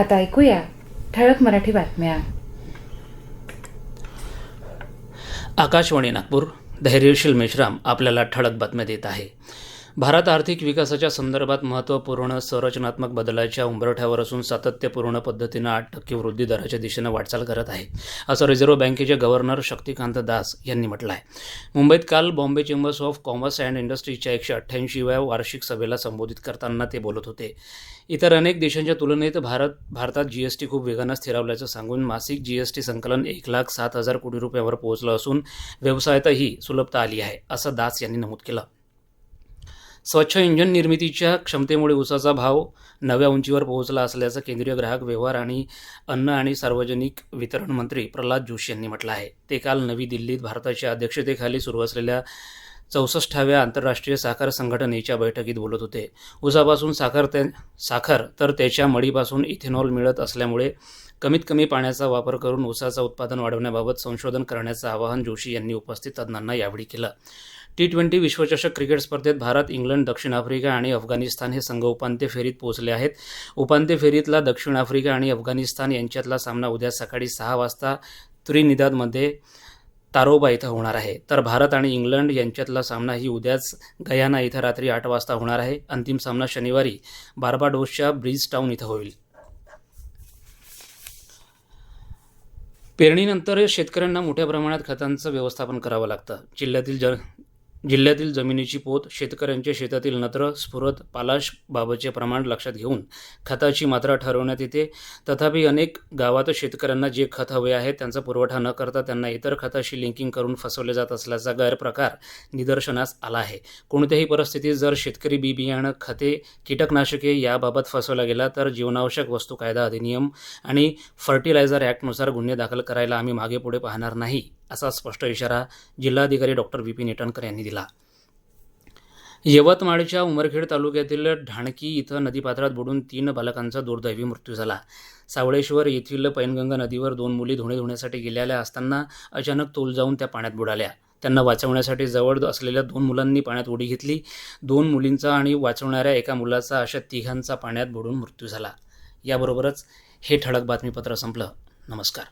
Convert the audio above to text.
आता ऐकूया. ठळक मराठी बातम्या. आकाशवाणी नागपूर धैर्यशील मेश्राम आपल्याला ठळक बातम्या देत आहे. भारत आर्थिक विकासाच्या संदर्भात महत्त्वपूर्ण संरचनात्मक बदलाच्या उंबरठ्यावर असून सातत्यपूर्ण पद्धतीनं आठ टक्के वृद्धी दराच्या दिशेनं वाटचाल करत आहे असं रिझर्व्ह बँकेचे गव्हर्नर शक्तिकांत दास यांनी म्हटलं आहे. मुंबईत काल Bombay chambers of commerce and इंडस्ट्रीजच्या एकशे अठ्ठ्याऐंशीव्या वार्षिक सभेला संबोधित करताना ते बोलत होते. इतर अनेक देशांच्या तुलनेत भारत भारतात जीएसटी खूप वेगानं स्थिरावल्याचं सांगून मासिक जीएसटी संकलन एक लाख सात हजार कोटी रुपयावर पोहोचलं असून व्यवसायातही सुलभता आली आहे असं दास यांनी नमूद केलं. स्वच्छ इंधन निर्मितीच्या क्षमतेमुळे ऊसाचा भाव नव्या उंचीवर पोहोचला असल्याचं केंद्रीय ग्राहक व्यवहार आणि अन्न आणि सार्वजनिक वितरण मंत्री प्रल्हाद जोशी यांनी म्हटलं आहे. ते काल नवी दिल्लीत भारताच्या अध्यक्षतेखाली सुरू असलेल्या चौसष्टाव्या आंतरराष्ट्रीय साखर संघटनेच्या बैठकीत बोलत होते. उसापासून साखर ते साखर तर त्याच्या मळीपासून इथेनॉल मिळत असल्यामुळे कमीत कमी पाण्याचा वापर करून ऊसाचं उत्पादन वाढवण्याबाबत संशोधन करण्याचं आवाहन जोशी यांनी उपस्थित तज्ज्ञांना यावेळी केलं. टी ट्वेंटी विश्वचषक क्रिकेट स्पर्धेत भारत इंग्लंड दक्षिण आफ्रिका आणि अफगाणिस्तान हे संघ उपांत्य फेरीत पोहोचले आहेत. उपांत्य फेरीतला दक्षिण आफ्रिका आणि अफगाणिस्तान यांच्यातला सामना उद्या सकाळी सहा वाजता त्रिनिदादमध्ये तारोबा इथं होणार आहे. तर भारत आणि इंग्लंड यांच्यातला सामना ही उद्याच गयाना इथं रात्री आठ वाजता होणार आहे. अंतिम सामना शनिवारी बार्बाडोसच्या ब्रिज टाऊन इथं होईल. पेरणीनंतर शेतकऱ्यांना मोठ्या प्रमाणात खतांचं व्यवस्थापन करावं लागतं. जिल्ह्यातील ज जिल्ह्यातील जमिनीची पोत शेतकऱ्यांच्या शेतातील नत्र स्फुरत पालाश बाबतचे प्रमाण लक्षात घेऊन खताची मात्रा ठरवण्यात येते. तथापि अनेक गावात शेतकऱ्यांना जे खत हवे आहे त्यांचा पुरवठा न करता त्यांना इतर खताशी लिंकिंग करून फसवले जात असल्याचा गैरप्रकार निदर्शनास आला आहे. कोणत्याही परिस्थितीत जर शेतकरी बी बियाणं खते कीटकनाशके याबाबत फसवला गेला तर जीवनावश्यक वस्तू कायदा अधिनियम आणि फर्टिलायझर ॲक्टनुसार गुन्हे दाखल करायला आम्ही मागे पुढे पाहणार नाही. असा स्पष्ट इशारा जिल्हाधिकारी डॉक्टर विपिन इटनकर यांनी दिला. यवतमाळच्या उमरखेड तालुक्यातील ढाणकी इथं नदीपात्रात बुडून तीन बालकांचा दुर्दैवी मृत्यू झाला. सावळेश्वर येथील पैनगंगा नदीवर दोन मुली धुणे धुण्यासाठी गेलेल्या असताना अचानक तोल जाऊन त्या पाण्यात बुडाल्या. त्यांना वाचवण्यासाठी जवळ असलेल्या दोन मुलांनी पाण्यात उडी घेतली. दोन मुलींचा आणि वाचवणाऱ्या एका मुलाचा अशा तिघांचा पाण्यात बुडून मृत्यू झाला. याबरोबरच हे ठळक बातमीपत्र संपलं. नमस्कार.